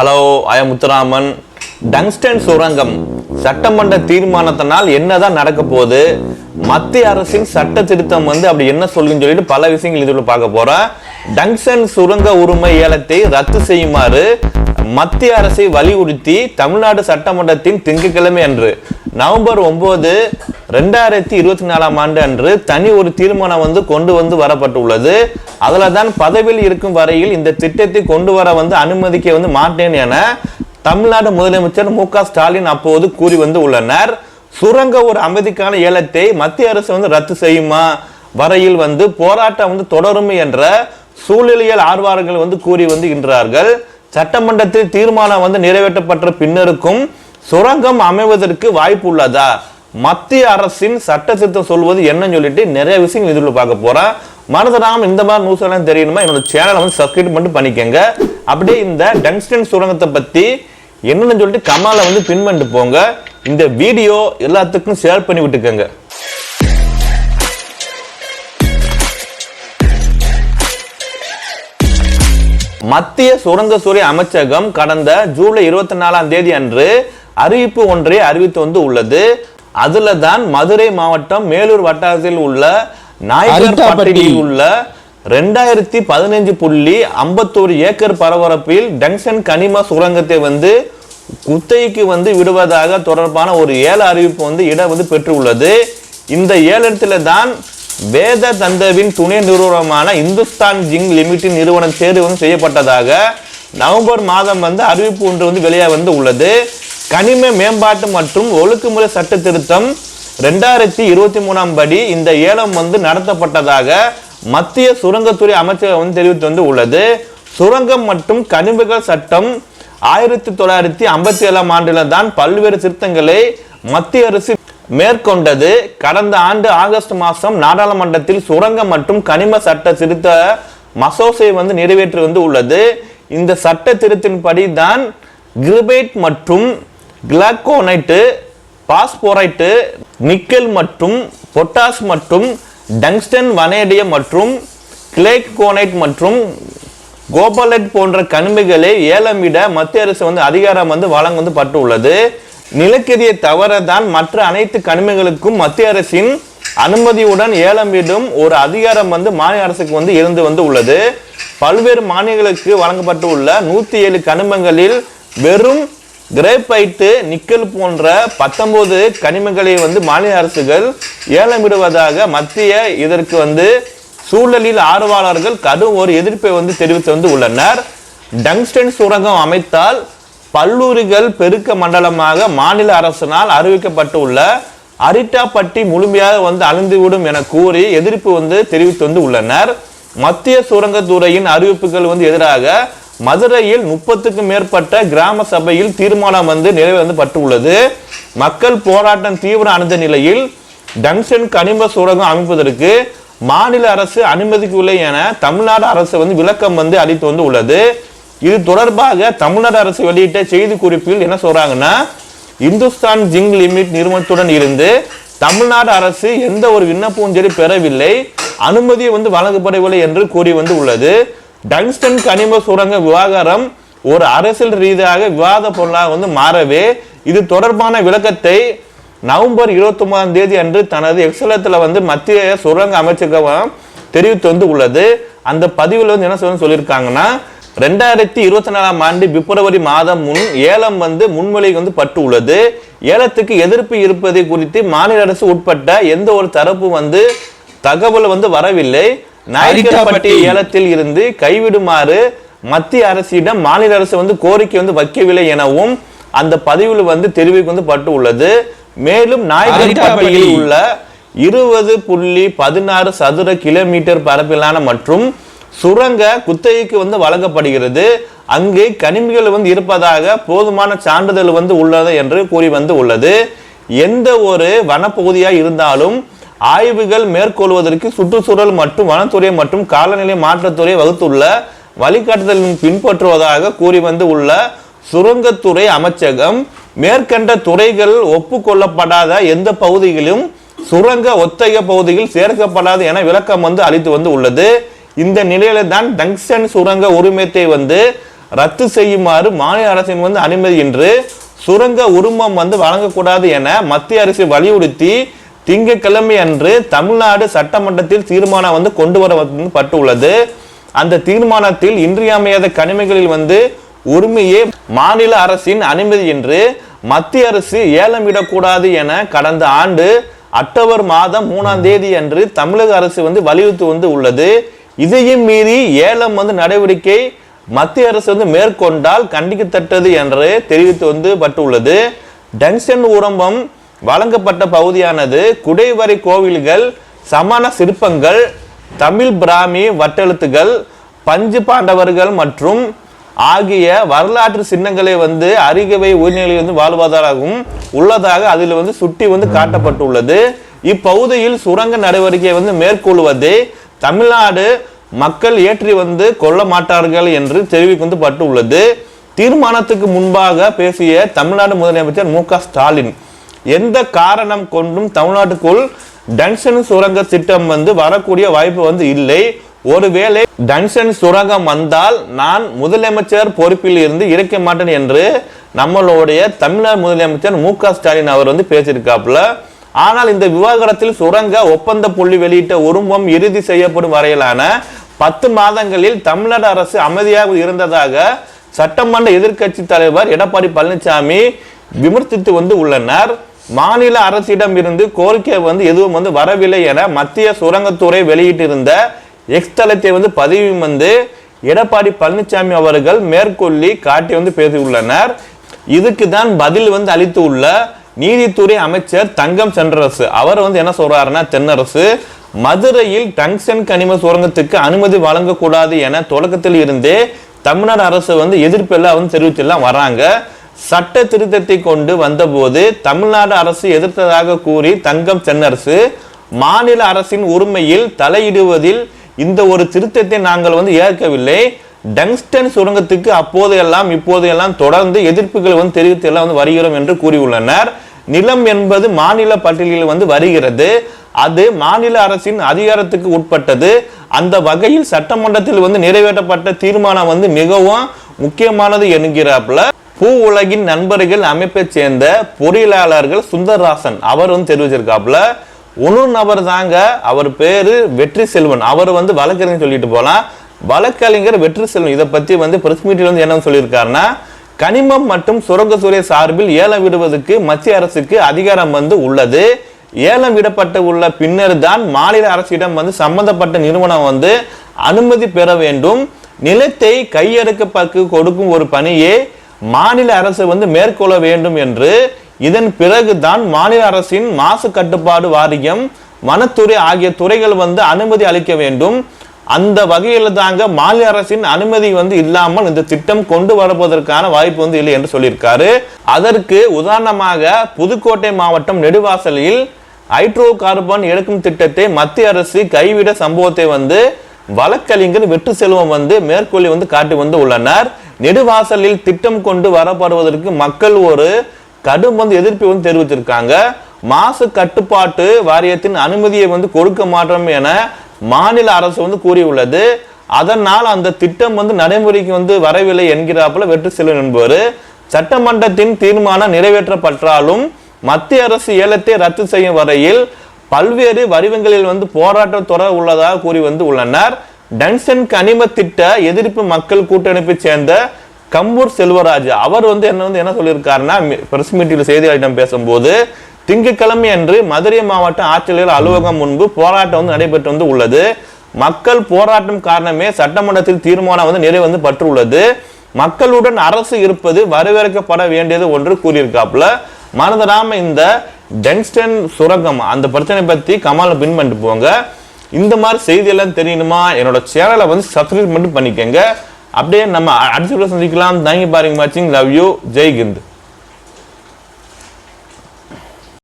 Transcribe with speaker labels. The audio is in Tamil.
Speaker 1: ஹலோ ஐ முத்துராமன் டங்ஸ்டன் சுரங்கம் சட்டமன்ற தீர்மானத்தினால் என்னதான் நடக்க போகுது? மத்திய அரசின் சட்ட திருத்தம் வந்து அப்படி என்ன சொல்லுன்னு சொல்லிட்டு பல விஷயங்கள் இதுல பார்க்க போறோம். டங்ஸ்டன் சுரங்க உரிமை ஏலத்தை ரத்து செய்யுமாறு மத்திய அரசை வலியுறுத்தி தமிழ்நாடு சட்டமன்றத்தின் திங்கட்கிழமை அன்று நவம்பர் ஒன்பது ரெண்டாயிரத்தி இருபத்தி நாலாம் ஆண்டு அன்று தனி ஒரு தீர்மானம் வந்து கொண்டு வந்து வரப்பட்டுள்ளது. அதில் தான் பதவியில் இருக்கும் வரையில் இந்த திட்டத்தை கொண்டு வர வந்து அனுமதிக்க வந்து மாட்டேன் என தமிழ்நாடு முதலமைச்சர் மு க ஸ்டாலின் அப்போது கூறி வந்து உள்ளனர். சுரங்க ஒரு அமைதிக்கான ஏலத்தை மத்திய அரசு வந்து ரத்து செய்யுமா? வரையில் வந்து போராட்டம் வந்து தொடரும் என்ற சூழலியல் ஆர்வலர்கள் வந்து கூறி வந்துகின்றார்கள் சட்டமன்றத்தில் தீர்மானம் வந்து நிறைவேற்றப்பட்ட பின்னருக்கும் சுரங்கம் அமைவதற்கு வாய்ப்பு உள்ளதா? மத்திய அரசின் சட்ட திருத்தம் சொல்வது என்னன்னு சொல்லிட்டு நிறைய விஷயங்கள் இதில் பார்க்க போறேன் மனதராம் இந்த மாதிரி நியூஸ் எல்லாம் தெரியணுமா? என்னோட சேனலை வந்து சப்ஸ்கிரைப் மட்டும் பண்ணிக்கங்க. அப்படியே இந்த டங்ஸ்டன் சுரங்கத்தை பத்தி என்னன்னு சொல்லிட்டு கமலை வந்து பின் பண்ணிட்டு போங்க. இந்த வீடியோ எல்லாத்துக்கும் ஷேர் பண்ணி விட்டுக்கோங்க. மத்திய சுரங்கத்துறை அமைச்சகம் கடந்த ஜூலை இருபத்தி நாலாம் தேதி அன்று அறிவிப்பு ஒன்றை அறிவித்து வந்து உள்ளது. அதுல தான் மதுரை மாவட்டம் மேலூர் வட்டாரத்தில் உள்ள நாயக்கர்பட்டியில். உள்ள ரெண்டாயிரத்தி பதினஞ்சு புள்ளி ஐம்பத்தோரு ஏக்கர் பரபரப்பில் டங்ஷன் கனிம சுரங்கத்தை வந்து குத்தகைக்கு வந்து விடுவதாக தொடர்பான ஒரு ஏல அறிவிப்பு வந்து இடம் வந்து பெற்றுள்ளது இந்த ஏலத்துல தான் வேத தந்தவின் துணை நிறுவனமான இந்துஸ்தான் ஜிங் லிமிடெட் நிறுவனம் தேர்வு வந்து செய்யப்பட்டதாக நவம்பர் மாதம் வந்து அறிவிப்பு ஒன்று வந்து வெளியாக வந்து உள்ளது கனிம மேம்பாட்டு மற்றும் ஒழுக்குமுறை சட்ட திருத்தம் ரெண்டாயிரத்தி இருபத்தி மூணாம் படி இந்த ஏலம் வந்து நடத்தப்பட்டதாக மத்திய சுரங்கத்துறை அமைச்சகம் வந்து தெரிவித்து வந்து உள்ளது. சுரங்கம் மற்றும் கனிமகள் சட்டம் ஆயிரத்தி தொள்ளாயிரத்தி ஐம்பத்தி ஏழாம் ஆண்டுல தான் பல்வேறு திருத்தங்களை மத்திய அரசு மேற்கொண்டது. கடந்த ஆண்டு ஆகஸ்ட் மாதம் நாடாளுமன்றத்தில் சுரங்கம் மற்றும் கனிம சட்ட திருத்த மசோசை வந்து நிறைவேற்றி வந்து உள்ளது. இந்த சட்ட திருத்தின்படி தான் கிரிபேட் மற்றும் கிளாக்கோனைட்டு பாஸ்போரைட்டு நிக்கல் மற்றும் பொட்டாஸ் மற்றும் டங்ஸ்டன் வனேடியம் மற்றும் கிளேக்கோனைட் மற்றும் கோபாலைட் போன்ற கனிமங்களை ஏலமிட மத்திய அரசு வந்து அதிகாரம் வந்து வழங்க வந்து பட்டுள்ளது. நிலக்கரியை தவிர தான் மற்ற அனைத்து கனிமங்களுக்கும் மத்திய அரசின் அனுமதியுடன் ஏலமிடும் ஒரு அதிகாரம் வந்து மாநில அரசுக்கு வந்து இருந்து வந்து உள்ளது. பல்வேறு மாநிலங்களுக்கு வழங்கப்பட்டு உள்ள நூற்றி ஏழு கனிமங்களில் வெறும் கிரேப்பைட்டு நிக்கல் போன்ற பத்தொன்பது கனிமங்களை வந்து மாநில அரசுகள் ஏலமிடுவதாக மத்திய இதற்கு வந்து சூழலில் ஆர்வலர்கள் கடும் ஒரு எதிர்ப்பை வந்து தெரிவித்து வந்து உள்ளனர். டங்ஸ்டன் சுரங்கம் அமைத்தால் பல்லூரிகள் பெருக்க மண்டலமாக மாநில அரசினால் அறிவிக்கப்பட்டுள்ள அரிட்டாப்பட்டி முழுமையாக வந்து அழிந்துவிடும் என கூறி எதிர்ப்பு வந்து தெரிவித்து வந்து உள்ளனர். மத்திய சுரங்கத்துறையின் அறிவிப்புகள் வந்து எதிராக மதுரையில் முப்பத்துக்கும் மேற்பட்ட கிராம சபையில் தீர்மானம் வந்து நிறைவே மக்கள் போராட்டம் தீவிரம் அடைந்த நிலையில் டங்ஷன் கனிம சுரங்கம் அமைப்பதற்கு மாநில அரசு அனுமதிக்கவில்லை என தமிழ்நாடு அரசு வந்து விளக்கம் வந்து அளித்து வந்து உள்ளது இது தொடர்பாக தமிழ்நாடு அரசு வெளியிட்ட செய்தி குறிப்பில் என்ன சொல்றாங்கன்னா இந்துஸ்தான் ஜிங் லிமிட் நிறுவனத்துடன் இருந்து தமிழ்நாடு அரசு எந்த ஒரு விண்ணப்பமும் சரி பெறவில்லை. அனுமதி வந்து வழங்கப்படவில்லை என்று கூறி வந்து உள்ளது டங்ஸ்டன் கனிம சுரங்க விவகாரம் ஒரு அரசியல் ரீதியாக விவாத பொருளாக வந்து மாறவே இது தொடர்பான விளக்கத்தை நவம்பர் இருபத்தி ஒன்பதாம் தேதி அன்று தனது எக்ஸலத்தில் வந்து மத்திய சுரங்க அமைச்சகம் தெரிவித்து வந்து உள்ளது. அந்த பதிவில் வந்து என்ன சொல்லி சொல்லியிருக்காங்கன்னா ரெண்டாயிரத்தி இருபத்தி நாலாம் ஆண்டு பிப்ரவரி மாதம் முன் ஏலம் வந்து முன்மொழி வந்து பட்டு உள்ளது. ஏலத்துக்கு எதிர்ப்பு இருப்பதை குறித்து மாநில அரசு உட்பட்ட எந்த ஒரு தரப்பு வந்து தகவல் வந்து வரவில்லை.
Speaker 2: அரிட்டாப்பட்டி.
Speaker 1: ஏலத்தில் இருந்து கைவிடுமாறு மத்திய அரசிடம் மாநில அரசு வந்து கோரிக்கை வந்து வைக்கவில்லை எனவும் அந்த பதிவில் வந்து தெரிவிக்க வந்து பட்டு உள்ளது மேலும் நாயக்கர்பட்டியில்
Speaker 2: அரிட்டாப்பட்டி.
Speaker 1: உள்ள இருபது புள்ளி பதினாறு சதுர கிலோமீட்டர் பரப்பிலான மற்றும் சுரங்க குத்தகைக்கு வந்து வழங்கப்படுகிறது அங்கு கனிமங்கள் வந்து இருப்பதாக போதுமான சான்றிதழ் வந்து உள்ளது என்று கூறி வந்து உள்ளது எந்த ஒரு வனப்பகுதியாக இருந்தாலும் ஆய்வுகள் மேற்கொள்வதற்கு சுற்றுச்சூழல் மற்றும் வனத்துறை மற்றும் காலநிலை மாற்றத்துறை வகுத்துள்ள வழிகாட்டுதலின் பின்பற்றுவதாக கூறி வந்து உள்ள சுரங்கத்துறை அமைச்சகம் மேற்கண்ட துறைகள் ஒப்புக்கொள்ளப்படாத எந்த பகுதிகளிலும் சுரங்க ஒத்தக பகுதியில் சேர்க்கப்படாது என விளக்கம் வந்து அளித்து வந்து உள்ளது. இந்த நிலையில தான் டங்ஸ்டன் சுரங்க உரிமத்தை வந்து ரத்து செய்யுமாறு மாநில அரசின் வந்து அனுமதி என்று சுரங்க உரிமம் வந்து வழங்கக்கூடாது என மத்திய அரசு வலியுறுத்தி திங்கட்கிழமை அன்று தமிழ்நாடு சட்டமன்றத்தில் தீர்மானம் வந்து கொண்டு வரப்பட்டுள்ளது அந்த தீர்மானத்தில் இன்றியமையாத கனிமைகளில் வந்து உரிமையே மாநில அரசின் அனுமதி என்று மத்திய அரசு ஏலம் விடக்கூடாது என கடந்த ஆண்டு அக்டோபர் மாதம் மூணாம் தேதி அன்று தமிழக அரசு வந்து வலியுறுத்தி வந்து உள்ளது. இதையும் மீறி ஏலம் வந்து நடவடிக்கை மத்திய அரசு வந்து மேற்கொண்டால் கண்டிக்கத்தட்டது என்று தெரிவித்து வந்து பட்டுள்ளது. டங்ஷன் உரம்பம் வழங்கப்பட்ட பகுதியானது குடைவரை கோவில்கள் சமண சிற்பங்கள் தமிழ் பிராமி வட்டெழுத்துகள் பஞ்சு பாண்டவர்கள் மற்றும் ஆகிய வரலாற்று சின்னங்களை வந்து அருகவை உயிர்நிலையில் வந்து வாழ்வதாகவும் உள்ளதாக அதில் வந்து சுட்டி வந்து காட்டப்பட்டுள்ளது. இப்பகுதியில் சுரங்க நடவடிக்கை வந்து மேற்கொள்வதை தமிழ்நாடு மக்கள் ஏற்றி வந்து கொள்ள மாட்டார்கள் என்று தெரிவித்து வந்து பட்டுள்ளது. தீர்மானத்துக்கு முன்பாக பேசிய தமிழ்நாடு முதலமைச்சர் மு க ஸ்டாலின் எந்த காரணம் கொண்டும் தமிழ்நாட்டுக்குள் டன்சன் சுரங்க திட்டம் வந்து வரக்கூடிய வாய்ப்பு வந்து இல்லை. ஒருவேளை டன்சன் சுரங்கம் வந்தால் நான் முதலமைச்சர் பொறுப்பில் இருந்து இறக்க மாட்டேன் என்று நம்மளுடைய தமிழ்நாடு முதலமைச்சர் மு க ஸ்டாலின் அவர் வந்து பேசியிருக்காப்புல. ஆனால் இந்த விவகாரத்தில் சுரங்க ஒப்பந்த புள்ளி வெளியிட்ட உருவம் இறுதி செய்யப்படும் வரையிலான பத்து மாதங்களில் தமிழ்நாடு அரசு அமைதியாக இருந்ததாக சட்டமன்ற எதிர்க்கட்சி தலைவர் எடப்பாடி பழனிசாமி விமர்சித்து வந்து உள்ளனர். மாநில அரசிடம் இருந்து கோரிக்கை வந்து எதுவும் வந்து வரவில்லை என மத்திய சுரங்கத்துறை வெளியிட்டிருந்த எக்ஸ்தலத்தை வந்து பதிவு வந்து எடப்பாடி பழனிசாமி அவர்கள் மேற்கொள்ளி காட்டி வந்து பேசியுள்ளனர். இதுக்கு தான் பதில் வந்து அளித்து உள்ள நீதித்துறை அமைச்சர் தங்கம் சென்றரசு. அவர் வந்து என்ன சொல்றாருன்னா தென்னரசு மதுரையில் டங்ஷன் கனிம சுரங்கத்துக்கு அனுமதி வழங்கக்கூடாது என தொடக்கத்தில் இருந்தே தமிழ்நாடு அரசு வந்து எதிர்ப்பு எல்லாம் வந்து தெரிவிச்செல்லாம் வராங்க. சட்ட திருத்தத்தை கொண்டு வந்தபோது தமிழ்நாடு அரசு எதிர்த்ததாக கூறி தங்கம் சென்னரசு மாநில அரசின் உரிமையில் தலையிடுவதில் இந்த ஒரு திருத்தத்தை நாங்கள் வந்து ஏற்கவில்லை. டங்ஸ்டன் சுரங்கத்துக்கு அப்போதையெல்லாம் இப்போதையெல்லாம் தொடர்ந்து எதிர்ப்புகள் வந்து தெரிவித்து எல்லாம் வந்து வருகிறோம் என்று கூறியுள்ளனர். நிலம் என்பது மாநில பட்டியலில் வந்து வருகிறது. அது மாநில அரசின் அதிகாரத்துக்கு உட்பட்டது. அந்த வகையில் சட்டமன்றத்தில் வந்து நிறைவேற்றப்பட்ட தீர்மானம் வந்து மிகவும் முக்கியமானது என்கிறாப்புல. பூ உலகின் நண்பர்கள் அமைப்பை சேர்ந்த பொறியியலாளர்கள் சுந்தர்ராசன் அவர் வந்து தெரிவிச்சிருக்காப்புல. ஒரு நபர் தாங்க அவர் பேரு வெற்றி செல்வன். அவர் வந்து வழக்கறிஞர் சொல்லிட்டு போலாம். வழக்கறிஞர் வெற்றி செல்வன் இதை பத்தி வந்து பிரஸ் மீட்டில் வந்து என்ன சொல்லியிருக்காருன்னா கனிமம் மற்றும் சுரங்கத்துறை சார்பில் ஏலம் விடுவதற்கு மத்திய அரசுக்கு அதிகாரம் வந்து உள்ளது. ஏலம் விடப்பட்டு உள்ள பின்னர் தான் மாநில அரசிடம் வந்து சம்பந்தப்பட்ட நிறுவனம் வந்து அனுமதி பெற வேண்டும். நிலத்தை கையெடுக்கப்பட்டு கொடுக்கும் ஒரு பணியே மாநில அரசு வந்து மேற்கொள்ள வேண்டும் என்று இதன் பிறகுதான் மாநில அரசின் மாசு கட்டுப்பாடு வாரியம் வனத்துறை ஆகிய துறைகள் வந்து அனுமதி அளிக்க வேண்டும். அந்த வகையில் தாங்க மாநில அரசின் அனுமதி வந்து இல்லாமல் இந்த திட்டம் கொண்டு வரப்போவதற்கான வாய்ப்பு வந்து இல்லை என்று சொல்லியிருக்காரு. அதற்கு உதாரணமாக புதுக்கோட்டை மாவட்டம் நெடுவாசலில் ஹைட்ரோ கார்பன் எடுக்கும் திட்டத்தை மத்திய அரசு கைவிட சம்பவத்தை வந்து வழக்கறிஞர் வெற்று செல்வம் வந்து மேற்கொள்ளி வந்து காட்டி வந்து உள்ளனர். நெடுவாசலில் திட்டம் கொண்டு வரப்படுவதற்கு மக்கள் ஒரு கடும் வந்து எதிர்ப்பை வந்து தெரிவித்திருக்காங்க. மாசு கட்டுப்பாட்டு வாரியத்தின் அனுமதியை வந்து கொடுக்க மாட்டோம் என மாநில அரசு வந்து கூறியுள்ளது. அதனால் அந்த திட்டம் வந்து நடைமுறைக்கு வந்து வரவில்லை என்கிறாப்புல வெற்றி செல்வன் என்பவர். சட்டமன்றத்தின் தீர்மானம் நிறைவேற்றப்பட்டாலும் மத்திய அரசு ஏலத்தை ரத்து செய்யும் வரையில் பல்வேறு வடிவங்களில் வந்து போராட்டம் தொடர உள்ளதாக கூறி வந்து உள்ளனர். டன்சன் கனிம திட்ட எதிர்ப்பு மக்கள் கூட்டமைப்பை சேர்ந்த கம்பூர் செல்வராஜ். அவர் வந்து என்ன வந்து என்ன சொல்லியிருக்காருன்னா பிரஸ் மீட்டில் செய்தியாளர்களிடம் பேசும்போது திங்கட்கிழமை அன்று மதுரை மாவட்ட ஆட்சியர் அலுவலகம் முன்பு போராட்டம் வந்து நடைபெற்று வந்து உள்ளது. மக்கள் போராட்டம் காரணமே சட்டமன்றத்தில் தீர்மானம் வந்து நிறைவு வந்து பற்றுள்ளது மக்களுடன் அரசு இருப்பது வரவேற்கப்பட வேண்டியது ஒன்று கூறியிருக்காப்புல. மறந்துடாம இந்த டெங்ஸ்டன் சுரங்கம் அந்த பிரச்சனை பத்தி கமால பின் பண்ணிட்டு போங்க. இந்த மாதிரி செய்தியெல்லாம் தெரியணுமா? என்னோட சேனலை வந்து சப்ஸ்கிரைப் மட்டும் பண்ணிக்கங்க. அப்படியே நம்ம அடுத்த சந்திக்கலாம். தேங்க்யூ பாருங்க வாட்சிங் லவ் யூ ஜெய்கிந்த்